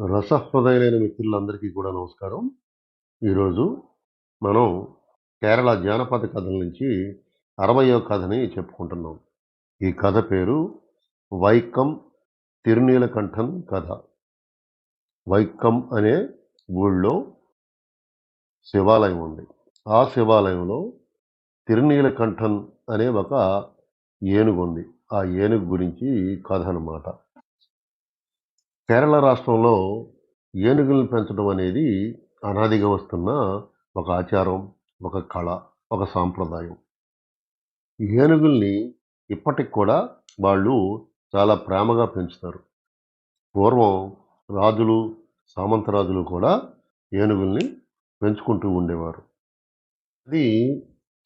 రసహృదయులైన మిత్రులందరికీ కూడా నమస్కారం. ఈరోజు మనం కేరళ జానపద కథల నుంచి అరవయో కథని చెప్పుకుంటున్నాం. ఈ కథ పేరు వైకం తిరునీలకంఠన్ కథ. వైకం అనే ఊళ్ళో శివాలయం ఉంది. ఆ శివాలయంలో తిరునీలకంఠన్ అనే ఒక ఏనుగు ఉంది. ఆ ఏనుగు గురించి కథ అన్నమాట కేరళ రాష్ట్రంలో ఏనుగులను పెంచడం అనేది అనాదిగా వస్తున్న ఒక ఆచారం ఒక కళ ఒక సాంప్రదాయం. ఏనుగుల్ని ఇప్పటికి కూడా వాళ్ళు చాలా ప్రేమగా పెంచుతారు. పూర్వం రాజులు సామంతరాజులు కూడా ఏనుగుల్ని పెంచుకుంటూ ఉండేవారు. అది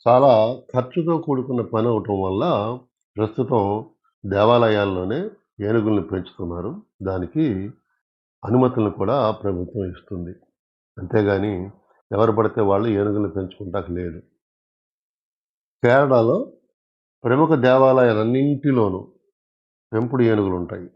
చాలా ఖర్చుతో కూడుకున్న పని అవటం వల్ల ప్రస్తుతం దేవాలయాల్లోనే ఏనుగులను పెంచుతున్నారు. దానికి అనుమతులను కూడా ప్రభుత్వం ఇస్తుంది. అంతేగాని ఎవరు పడితే వాళ్ళు ఏనుగులను పెంచుకుంటాక లేదు. కేరళలో ప్రముఖ దేవాలయాలన్నింటిలోనూ పెంపుడు ఏనుగులు ఉంటాయి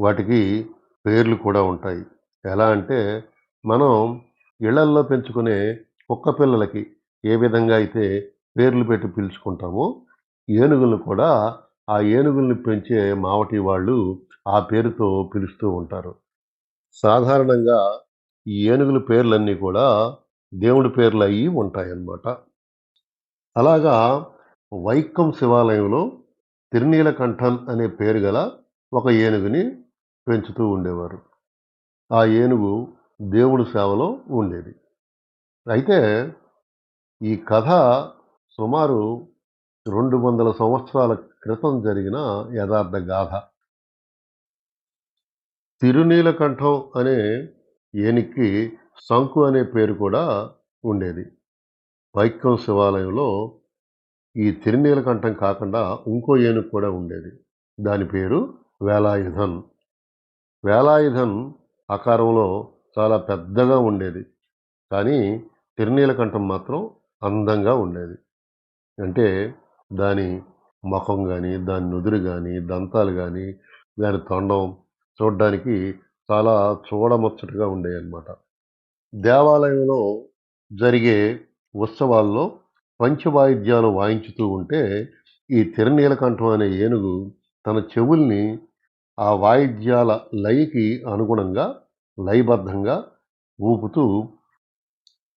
వాటికి పేర్లు కూడా ఉంటాయి. ఎలా అంటే మనం ఇళ్ళల్లో పెంచుకునే కుక్క పిల్లలకి ఏ విధంగా అయితే పేర్లు పెట్టి పిలుచుకుంటామో ఏనుగులను కూడా ఆ ఏనుగుల్ని పెంచే మావటి వాళ్ళు ఆ పేరుతో పిలుస్తూ ఉంటారు. సాధారణంగా ఈ ఏనుగుల పేర్లన్నీ కూడా దేవుడి పేర్లు అయ్యి ఉంటాయన్నమాట. అలాగా వైకం శివాలయంలో తిరునీలకంఠన్ అనే పేరు గల ఒక ఏనుగుని పెంచుతూ ఉండేవారు. ఆ ఏనుగు దేవుడి సేవలో ఉండేది. అయితే ఈ కథ సుమారు రెండు వందల సంవత్సరాల క్రితం జరిగిన యథార్థ గాథ. తిరునీలకంఠం అనే ఏనికి శంకు అనే పేరు కూడా ఉండేది. వైకం శివాలయంలో ఈ తిరునీలకంఠం కాకుండా ఇంకో ఏనుగు కూడా ఉండేది. దాని పేరు వేలాయుధన్ వేలాయుధన్ ఆకారంలో చాలా పెద్దగా ఉండేది. కానీ తిరునీలకంఠం మాత్రం అందంగా ఉండేది. అంటే దాని ముఖం కానీ దాని నుదురు కానీ దంతాలు కానీ దాని తొండం చూడడానికి చాలా చూడముచ్చటగా ఉండేవి అన్నమాట దేవాలయంలో జరిగే ఉత్సవాల్లో పంచవాయిద్యాలు వాయించుతూ ఉంటే ఈ తిరునీలకంఠం అనే ఏనుగు తన చెవుల్ని ఆ వాయిద్యాల లయకి అనుగుణంగా లయబద్ధంగా ఊపుతూ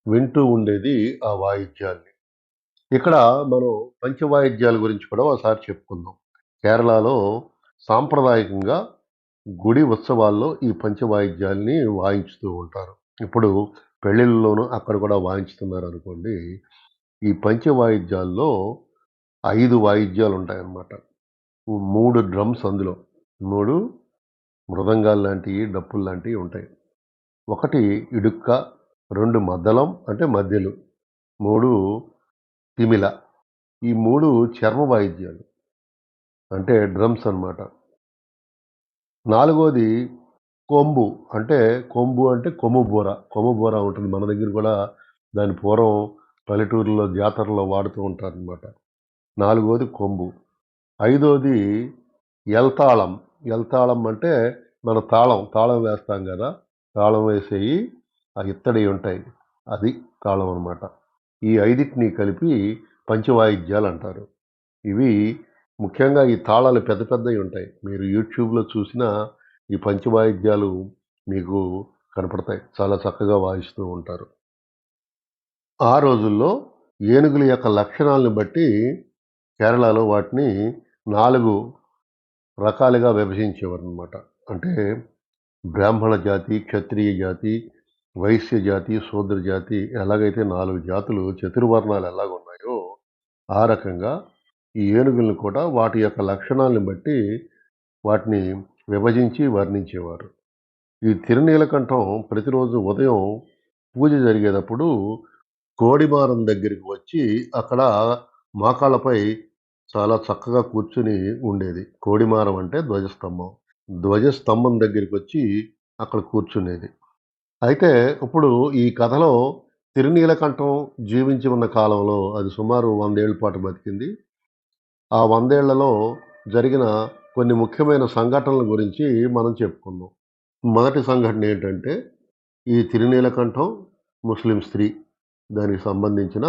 వింటూ ఉండేది ఆ వాయిద్యాల్ని. ఇక్కడ మనం పంచవాయిద్యాల గురించి కూడా ఒకసారి చెప్పుకుందాం. కేరళలో సాంప్రదాయకంగా గుడి ఉత్సవాల్లో ఈ పంచవాయిద్యాల్ని వాయించుతూ ఉంటారు. ఇప్పుడు పెళ్ళిళ్ళలోనూ అక్కడ కూడా వాయించుతున్నారు అనుకోండి ఈ పంచవాయిద్యాల్లో ఐదు వాయిద్యాలు ఉంటాయన్నమాట మూడు డ్రమ్స్ అందులో మూడు మృదంగాలు లాంటివి డప్పులు లాంటివి ఉంటాయి. ఒకటి ఇడుక్క రెండు మద్దలం అంటే మధ్యలు మూడు తిమిల. ఈ మూడు చర్మ వాయిద్యాలు. అంటే డ్రమ్స్ అన్నమాట. నాలుగోది కొంబు. అంటే కొంబు అంటే కొమ్ము బూర. కొమ్ము బూర ఉంటుంది. మన దగ్గర కూడా దాని పూర్వం పల్లెటూరులో జాతరలో వాడుతూ ఉంటారనమాట నాలుగోది కొంబు. ఐదోది ఎల్తాళం ఎల్తాళం అంటే మన తాళం. తాళం వేస్తాం కదా. తాళం వేసేవి ఆ ఇత్తడి ఉంటాయి. అది తాళం అనమాట ఈ ఐదిటిని కలిపి పంచవాయిద్యాలు అంటారు ఇవి ముఖ్యంగా ఈ తాళాలు పెద్ద పెద్దవి ఉంటాయి. మీరు యూట్యూబ్లో చూసిన ఈ పంచవాయిద్యాలు మీకు కనపడతాయి. చాలా చక్కగా వాయిస్తూ ఉంటారు. ఆ రోజుల్లో ఏనుగుల యొక్క లక్షణాలను బట్టి కేరళలో వాటిని నాలుగు రకాలుగా విభజించేవారు అనమాట అంటే బ్రాహ్మణ జాతి క్షత్రియ జాతి వైశ్య జాతి శూద్ర జాతి ఎలాగైతే నాలుగు జాతులు చతుర్వర్ణాలు ఎలాగున్నాయో ఆ రకంగా ఈ ఏనుగులను కూడా వాటి యొక్క లక్షణాలను బట్టి వాటిని విభజించి వర్ణించేవారు. ఈ తిరునీలకంఠం ప్రతిరోజు ఉదయం పూజ జరిగేటప్పుడు కోడిమారం దగ్గరికి వచ్చి అక్కడ మోకాళ్ళపై చాలా చక్కగా కూర్చుని ఉండేది. కోడిమారం అంటే ధ్వజస్తంభం. ధ్వజస్తంభం దగ్గరికి వచ్చి అక్కడ కూర్చునేది. అయితే ఇప్పుడు ఈ కథలో తిరునీలకంఠం జీవించి ఉన్న కాలంలో అది సుమారు వందేళ్ళ పాటు బతికింది. ఆ వందేళ్ళలో జరిగిన కొన్ని ముఖ్యమైన సంఘటనల గురించి మనం చెప్పుకుందాం. మొదటి సంఘటన ఏంటంటే ఈ తిరునీలకంఠం ముస్లిం స్త్రీ దానికి సంబంధించిన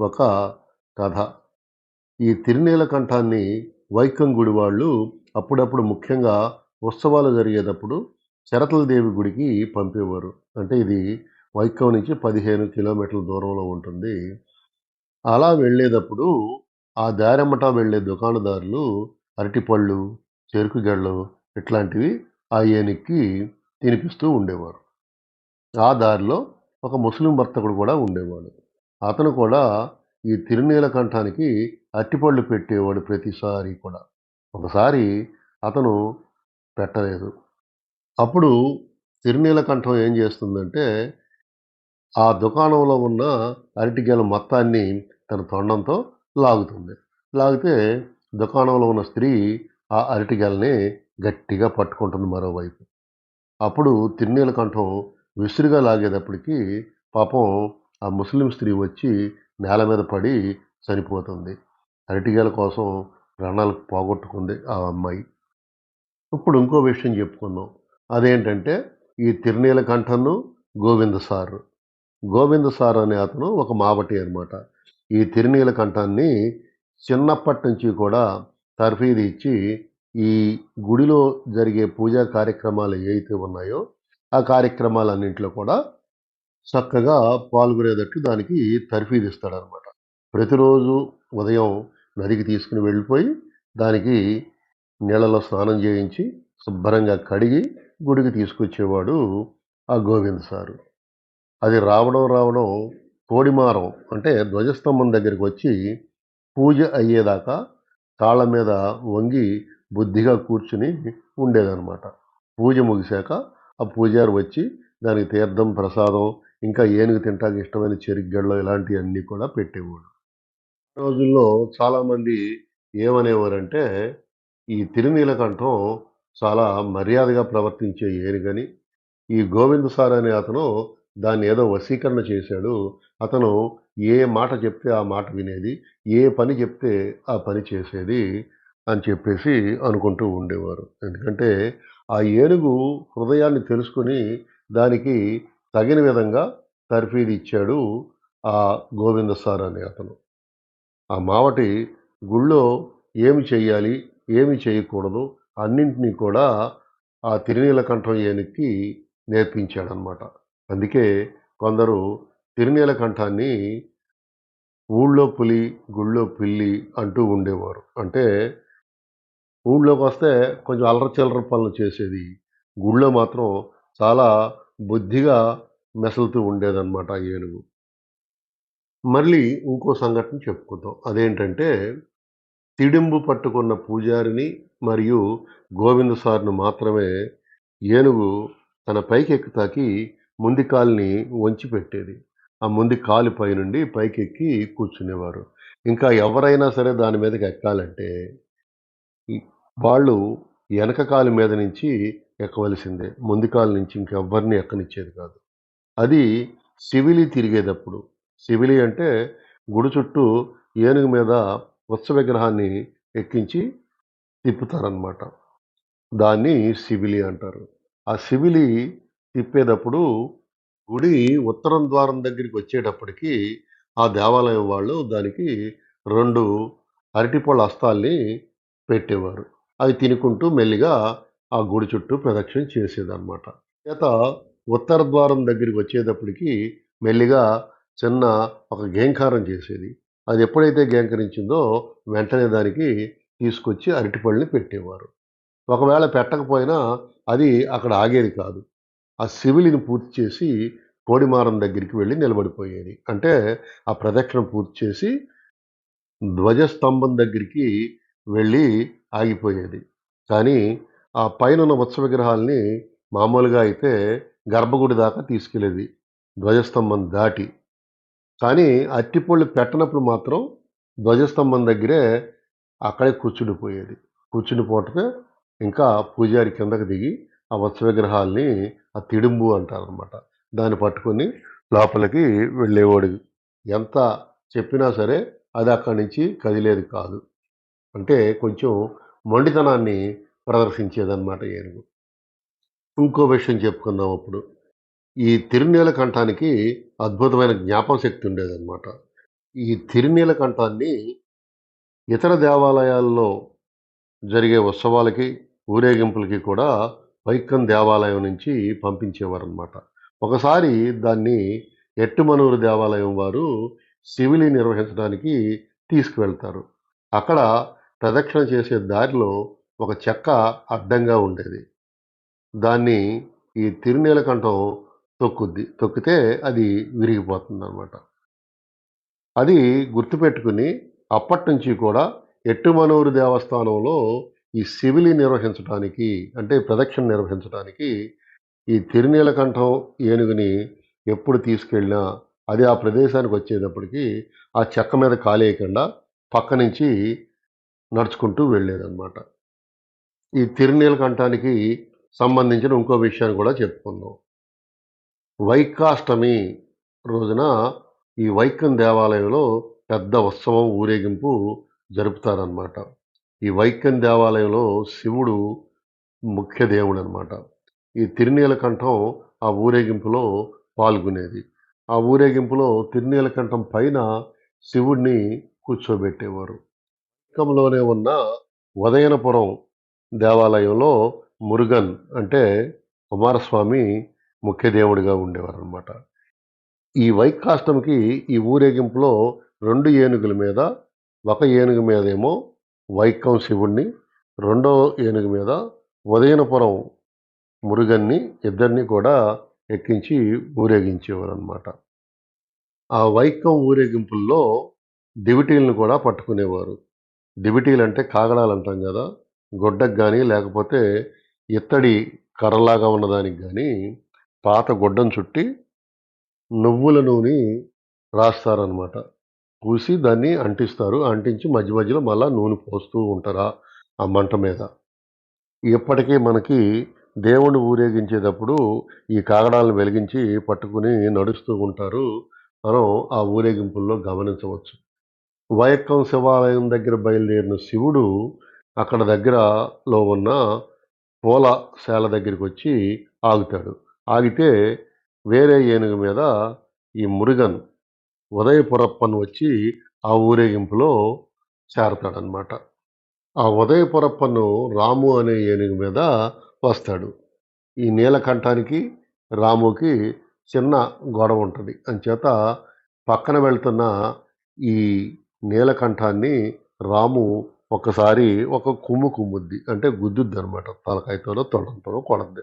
ఒక కథ. ఈ తిరునీలకంఠాన్ని వైకం గుడి వాళ్ళు అప్పుడప్పుడు ముఖ్యంగా ఉత్సవాలు జరిగేటప్పుడు శరతల దేవి గుడికి పంపేవారు. అంటే ఇది వైకం నుంచి పదిహేను కిలోమీటర్ల దూరంలో ఉంటుంది. అలా వెళ్ళేటప్పుడు ఆ దారెమ్మట వెళ్ళే దుకాణదారులు అరటిపళ్ళు చెరుకు గడ్డలు ఇట్లాంటివి ఆ ఏనుక్కి తినిపిస్తూ ఉండేవారు. ఆ దారిలో ఒక ముస్లిం వర్తకుడు కూడా ఉండేవాడు. అతను కూడా ఈ తిరునీలకంఠానికి అట్టిపళ్ళు పెట్టేవాడు ప్రతిసారి కూడా. ఒకసారి అతను పెట్టలేదు. అప్పుడు తిరునీలకంఠం ఏం చేస్తుందంటే ఆ దుకాణంలో ఉన్న అరటిగెల మొత్తాన్ని తన తొండంతో లాగుతుంది. లాగితే దుకాణంలో ఉన్న స్త్రీ ఆ అరటిగెలని గట్టిగా పట్టుకుంటుంది మరోవైపు. అప్పుడు తిరునీలకంఠం విసురుగా లాగేటప్పటికి పాపం ఆ ముస్లిం స్త్రీ వచ్చి నేల మీద పడి చనిపోతుంది. అరటిగేల కోసం రణాలకు పోగొట్టుకుంది ఆ అమ్మాయి. ఇప్పుడు ఇంకో విషయం చెప్పుకుందాం. అదేంటంటే ఈ తిరునీల కంఠను గోవింద సార్. గోవింద సార్ అనే అతను ఒక మావటి అనమాట ఈ తిరునీలకంఠాన్ని చిన్నప్పటి నుంచి కూడా తర్ఫీదు ఇచ్చి ఈ గుడిలో జరిగే పూజా కార్యక్రమాలు ఏవైతే ఉన్నాయో ఆ కార్యక్రమాలన్నింటిలో కూడా చక్కగా పాల్గొనేటట్టు దానికి తర్ఫీదు ఇస్తాడనమాట ప్రతిరోజు ఉదయం నదికి తీసుకుని వెళ్ళిపోయి దానికి నీళ్ళలో స్నానం చేయించి శుభ్రంగా కడిగి గుడికి తీసుకొచ్చేవాడు ఆ గోవింద్ సారు. అది రావడం రావడం కోడిమారం అంటే ధ్వజస్తంభం దగ్గరికి వచ్చి పూజ అయ్యేదాకా కాళ్ళ మీద వంగి బుద్ధిగా కూర్చుని ఉండేదన్నమాట. పూజ ముగిశాక ఆ పూజారి వచ్చి దానికి తీర్థం ప్రసాదం ఇంకా ఏనుగు తింటానికి ఇష్టమైన చెరిగ్గళ్ళు ఇలాంటివన్నీ కూడా పెట్టేవాడు. రోజుల్లో చాలామంది ఏమనేవారంటే ఈ తిరునీలకంఠం చాలా మర్యాదగా ప్రవర్తించే ఏనుగని ఈ గోవింద్ సార్ అనే అతను దాన్ని ఏదో వశీకరణ చేశాడు. అతను ఏ మాట చెప్తే ఆ మాట వినేది ఏ పని చెప్తే ఆ పని చేసేది అని చెప్పేసి అనుకుంటూ ఉండేవారు. ఎందుకంటే ఆ ఏనుగు హృదయాన్ని తెలుసుకుని దానికి తగిన విధంగా తర్ఫీది ఇచ్చాడు ఆ గోవింద సార్ అనే అతను. ఆ మావటి గుళ్ళో ఏమి చేయాలి ఏమి చేయకూడదు అన్నింటినీ కూడా ఆ తిరునీలకంఠం ఏనుక్కి నేర్పించాడనమాట అందుకే కొందరు తిరునీలకంఠాన్ని ఊళ్ళో పులి గుళ్ళో పిల్లి అంటూ ఉండేవారు. అంటే ఊళ్ళోకి వస్తే కొంచెం అల్లరి చిల్లర పనులు చేసేది గుళ్ళో మాత్రం చాలా బుద్ధిగా మెసలుతూ ఉండేదన్నమాట ఏనుగు. మళ్ళీ ఇంకో సంఘటన చెప్పుకుందాం. అదేంటంటే తిడింబు పట్టుకున్న పూజారిని మరియు గోవింద సార్ను మాత్రమే ఏనుగు తన పైకెక్కుతాకి ముందు కాలుని వంచి పెట్టేది. ఆ ముందు కాలు పైనుండి పైకెక్కి కూర్చునేవారు. ఇంకా ఎవరైనా సరే దాని మీదకి ఎక్కాలంటే వాళ్ళు వెనక కాలు మీద నుంచి ఎక్కవలసిందే. ముందు కాలు నుంచి ఇంకెవ్వరిని ఎక్కనిచ్చేది కాదు. అది శివిలి తిరిగేటప్పుడు శివిలి అంటే గుడి చుట్టూ ఏనుగు మీద ఉత్సవ విగ్రహాన్ని ఎక్కించి తిప్పుతారనమాట దాన్ని శివిలి అంటారు. ఆ శిబిలి తిప్పేటప్పుడు గుడి ఉత్తరం ద్వారం దగ్గరికి వచ్చేటప్పటికి ఆ దేవాలయం వాళ్ళు దానికి రెండు అరటిపళ్ళ హస్తాల్ని పెట్టేవారు. అవి తినుకుంటూ మెల్లిగా ఆ గుడి చుట్టూ ప్రదక్షిణ చేసేదన్నమాట. చేత ఉత్తర ద్వారం దగ్గరికి వచ్చేటప్పటికి మెల్లిగా చిన్న ఒక గేంకారం చేసేది. అది ఎప్పుడైతే గేంకరించిందో వెంటనే దానికి తీసుకొచ్చి అరటిపళ్ళని పెట్టేవారు. ఒకవేళ పెట్టకపోయినా అది అక్కడ ఆగేది కాదు. ఆ సివిలిని పూర్తి చేసి కోడిమారం దగ్గరికి వెళ్ళి నిలబడిపోయేది. అంటే ఆ ప్రదక్షిణ పూర్తి చేసి ధ్వజస్తంభం దగ్గరికి వెళ్ళి ఆగిపోయేది. కానీ ఆ పైన ఉన్న ఉత్సవ విగ్రహాల్ని మామూలుగా అయితే గర్భగుడి దాకా తీసుకెళ్ళేది ధ్వజస్తంభం దాటి కానీ అట్టిపళ్ళు పెట్టనప్పుడు మాత్రం ధ్వజస్తంభం దగ్గరే అక్కడే కూర్చుండిపోయేది కూర్చుండిపోవటమే ఇంకా పూజారి కిందకి దిగి ఆ వత్స విగ్రహాల్ని ఆ తిడుంబు అంటారనమాట దాన్ని పట్టుకొని లోపలికి వెళ్ళేవాడు. ఎంత చెప్పినా సరే అది అక్కడి నుంచి కదిలేది కాదు. అంటే కొంచెం మొండితనాన్ని ప్రదర్శించేదన్నమాట ఏనుగు ఇంకో విషయం చెప్పుకుందాం అప్పుడు. ఈ తిరునీల కంఠానికి అద్భుతమైన జ్ఞాపక శక్తి ఉండేదన్నమాట. ఈ తిరునీల కంఠాన్ని ఇతర దేవాలయాల్లో జరిగే ఉత్సవాలకి ఊరేగింపులకి కూడా వైక్కం దేవాలయం నుంచి పంపించేవారనమాట ఒకసారి దాన్ని ఎట్టుమనూరు దేవాలయం వారు శివిలి నిర్వహించడానికి తీసుకువెళ్తారు. అక్కడ ప్రదక్షిణ చేసే దారిలో ఒక చెక్క అడ్డంగా ఉండేది. దాన్ని ఈ తిరునీలకంఠం తొక్కుద్ది. తొక్కితే అది విరిగిపోతుంది అనమాట అది గుర్తుపెట్టుకుని అప్పటి నుంచి కూడా ఎట్టుమనూరు దేవస్థానంలో ఈ శివిలి నిర్వహించడానికి అంటే ప్రదక్షిణ నిర్వహించడానికి ఈ తిరునీలకంఠం ఏనుగుని ఎప్పుడు తీసుకెళ్ళినా అది ఆ ప్రదేశానికి వచ్చేటప్పటికి ఆ చెక్క మీద కాలేయకుండా పక్క నుంచి నడుచుకుంటూ వెళ్ళేదన్నమాట ఈ తిరునీలకంఠానికి సంబంధించిన ఇంకో విషయాన్ని కూడా చెప్పుకుందాం. వైకాష్టమి రోజున ఈ వైకం దేవాలయంలో పెద్ద ఉత్సవం ఊరేగింపు జరుపుతారనమాట ఈ వైకం దేవాలయంలో శివుడు ముఖ్య దేవుడు అనమాట ఈ తిరునీలకంఠం ఆ ఊరేగింపులో పాల్గొనేది. ఆ ఊరేగింపులో తిరునీలకంఠం పైన శివుడిని కూర్చోబెట్టేవారు. వైకంలోనే ఉన్న ఉదయనపురం దేవాలయంలో మురుగన్ అంటే కుమారస్వామి ముఖ్య దేవుడిగా ఉండేవారు అనమాట ఈ వైకాష్టంకి ఈ ఊరేగింపులో రెండు ఏనుగుల మీద ఒక ఏనుగు మీదేమో వైకం శివుణ్ణి రెండో ఏనుగు మీద ఉదయనపురం మురుగన్ని ఇద్దరిని కూడా ఎక్కించి ఊరేగించేవారు అనమాట ఆ వైకం ఊరేగింపుల్లో దివిటీలను కూడా పట్టుకునేవారు. దివిటీలు అంటే కాగడాలు అంటాం కదా గొడ్డకు కానీ లేకపోతే ఇత్తడి కర్రలాగా ఉన్నదానికి కానీ పాత గుడ్డను చుట్టి నువ్వుల నూనె రాస్తారనమాట పూసి దాన్ని అంటిస్తారు. అంటించి మధ్య మధ్యలో మళ్ళీ నూనె పోస్తూ ఉంటారా ఆ మంట మీద. ఇప్పటికీ మనకి దేవుణ్ణి ఊరేగించేటప్పుడు ఈ కాగడాలను వెలిగించి పట్టుకుని నడుస్తూ ఉంటారు. మనం ఆ ఊరేగింపుల్లో గమనించవచ్చు. వైక్కం శివాలయం దగ్గర బయలుదేరిన శివుడు అక్కడ దగ్గరలో ఉన్న పూల శాల దగ్గరికి వచ్చి ఆగుతాడు. ఆగితే వేరే ఏనుగు మీద ఈ మురుగన్ ఉదయపురప్పన్ వచ్చి ఆ ఊరేగింపులో చేరతాడనమాట ఆ ఉదయపురప్పను రాము అనే ఏనుగు మీద వస్తాడు. ఈ నీలకంఠానికి రాముకి చిన్న గొడవ ఉంటుంది. అంచేత పక్కన వెళ్తున్న ఈ నీలకంఠాన్ని రాము ఒకసారి ఒక కుమ్ము కుమ్ముద్ది. అంటే గుద్దుద్ది అనమాట తలకాయతోనో తొడంతోనో కొడద్ది.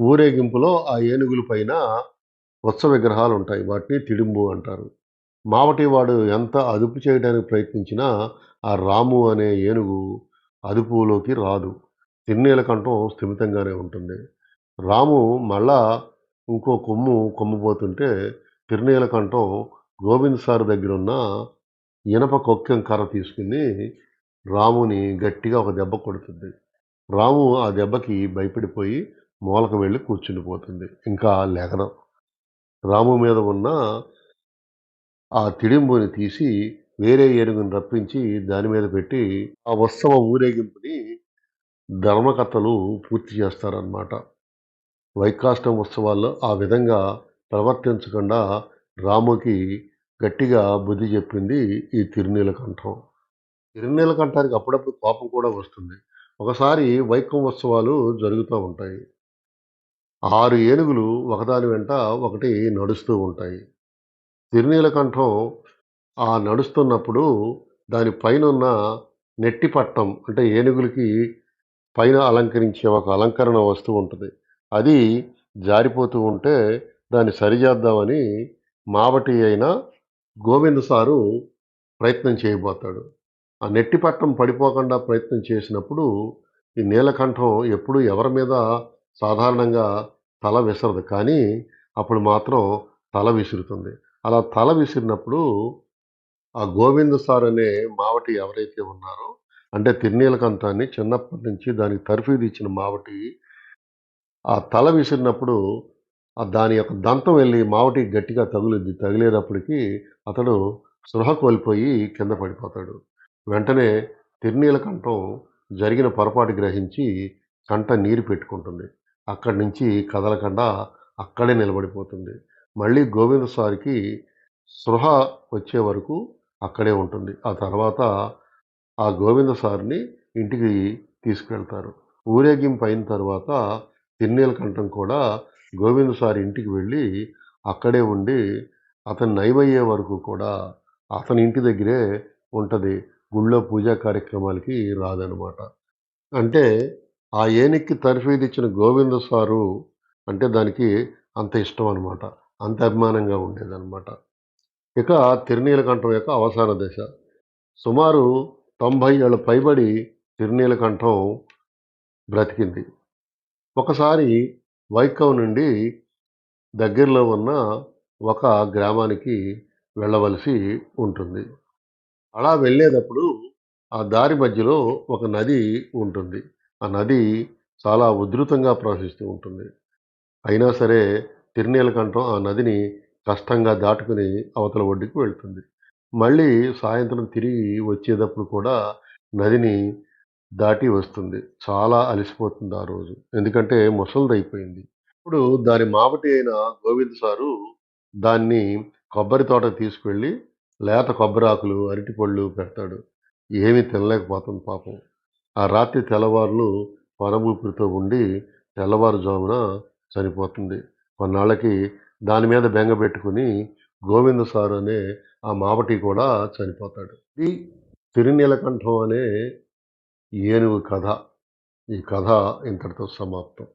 ఊరేగింపులో ఆ ఏనుగుల పైన ఉత్సవ విగ్రహాలు ఉంటాయి వాటిని తిడింబు అంటారు. మావటి వాడు ఎంత అదుపు చేయడానికి ప్రయత్నించినా ఆ రాము అనే ఏనుగు అదుపులోకి రాదు. తిన్నేలకంఠం స్థిమితంగానే ఉంటుంది. రాము మళ్ళా ఇంకో కొమ్ము కొమ్ముపోతుంటే తిరునీలకంఠం గోవింద్ సార్ దగ్గర ఉన్న ఇనప కొక్కెం కర్ర తీసుకుని రాముని గట్టిగా ఒక దెబ్బ కొడుతుంది. రాము ఆ దెబ్బకి భయపడిపోయి మూలకు వెళ్ళి కూర్చుండిపోతుంది ఇంకా లేఖనం. రాము మీద ఉన్న ఆ తిడింబుని తీసి వేరే ఏనుగుని రప్పించి దాని మీద పెట్టి ఆ ఉత్సవ ఊరేగింపుని ధర్మకర్తలు పూర్తి చేస్తారన్నమాట. వైకాష్టం ఉత్సవాల్లో ఆ విధంగా ప్రవర్తించకుండా రాముకి గట్టిగా బుద్ధి చెప్పింది ఈ తిరునీలకంఠం. తిరునీలకంఠానికి అప్పుడప్పుడు కోపం కూడా వస్తుంది. ఒకసారి వైకం ఉత్సవాలు జరుగుతూ ఉంటాయి. ఆరు ఏనుగులు ఒకదాని వెంట ఒకటి నడుస్తూ ఉంటాయి. తిరునీలకంఠం ఆ నడుస్తున్నప్పుడు దాని పైన ఉన్న నెట్టి పట్టం అంటే ఏనుగులకి పైన అలంకరించే ఒక అలంకరణ వస్తువు ఉంటుంది. అది జారిపోతూ ఉంటే దాన్ని సరిచేద్దామని మావటి అయిన గోవింద సారు ప్రయత్నం చేయబోతాడు. ఆ నెట్టి పట్టం పడిపోకుండా ప్రయత్నం చేసినప్పుడు ఈ నీలకంఠం ఎప్పుడు ఎవరి మీద సాధారణంగా తల విసరదు. కానీ అప్పుడు మాత్రం తల విసురుతుంది. అలా తల విసిరినప్పుడు ఆ గోవింద్ సార్ అనే మావటి ఎవరైతే ఉన్నారో అంటే తిన్నీలకంతాన్ని చిన్నప్పటి నుంచి దానికి తర్ఫీదు ఇచ్చిన మావటి ఆ తల విసిరినప్పుడు దాని యొక్క దంతం వెళ్ళి మావటి గట్టిగా తగులుద్ది. తగిలేటప్పటికి అతడు స్పృహ కోల్పోయి కింద పడిపోతాడు. వెంటనే తిరునీలకంఠం జరిగిన పొరపాటు గ్రహించి కంట నీరు పెట్టుకుంటుంది. అక్కడి నుంచి కదలకుండా అక్కడే నిలబడిపోతుంది. మళ్ళీ గోవింద సార్కి స్పృహ వచ్చే వరకు అక్కడే ఉంటుంది. ఆ తర్వాత ఆ గోవింద సార్ని ఇంటికి తీసుకెళ్తారు. ఊరేగింపు అయిన తర్వాత తిన్నీలకంఠం కూడా గోవింద సార్ ఇంటికి వెళ్ళి అక్కడే ఉండి అతను నయమయ్యే వరకు కూడా అతని ఇంటి దగ్గరే ఉంటుంది. గుళ్ళో పూజా కార్యక్రమాలకి రాదనమాట. అంటే ఆ ఏనిక్కి తర్ఫీదు ఇచ్చిన గోవింద సారు అంటే దానికి అంత ఇష్టం అనమాట అంత అభిమానంగా ఉండేదన్నమాట. ఇక తిరునీలకంఠం యొక్క అవసాన దశ. సుమారు తొంభై ఏళ్ళ పైబడి తిరునీలకంఠం బ్రతికింది. ఒకసారి వైకం నుండి దగ్గరలో ఉన్న ఒక గ్రామానికి వెళ్ళవలసి ఉంటుంది. అలా వెళ్ళేటప్పుడు ఆ దారి మధ్యలో ఒక నది ఉంటుంది. ఆ నది చాలా ఉధృతంగా ప్రవహిస్తూ ఉంటుంది. అయినా సరే తిరునీలకంఠం ఆ నదిని కష్టంగా దాటుకుని అవతల ఒడ్డుకు వెళ్తుంది. మళ్ళీ సాయంత్రం తిరిగి వచ్చేటప్పుడు కూడా నదిని దాటి వస్తుంది. చాలా అలసిపోతుంది ఆ రోజు. ఎందుకంటే ముసలిదైపోయింది ఇప్పుడు దాని మావటి అయిన గోవింద్ సారు దాన్ని కొబ్బరి తోట తీసుకెళ్ళి లేత కొబ్బరి ఆకులు అరటిపళ్ళు పెడతాడు. ఏమీ తినలేకపోతుంది పాపం. ఆ రాత్రి తెల్లవారులు పరమూపిరితో ఉండి తెల్లవారుజామున చనిపోతుంది కొన్నాళ్ళకి దాని మీద బెంగ పెట్టుకుని గోవింద సారు అనే ఆ మావటి కూడా చనిపోతాడు. ఇది తిరునీలకంఠం అనే ఏనుగు కథ ఈ కథ ఇంతటితో సమాప్తం.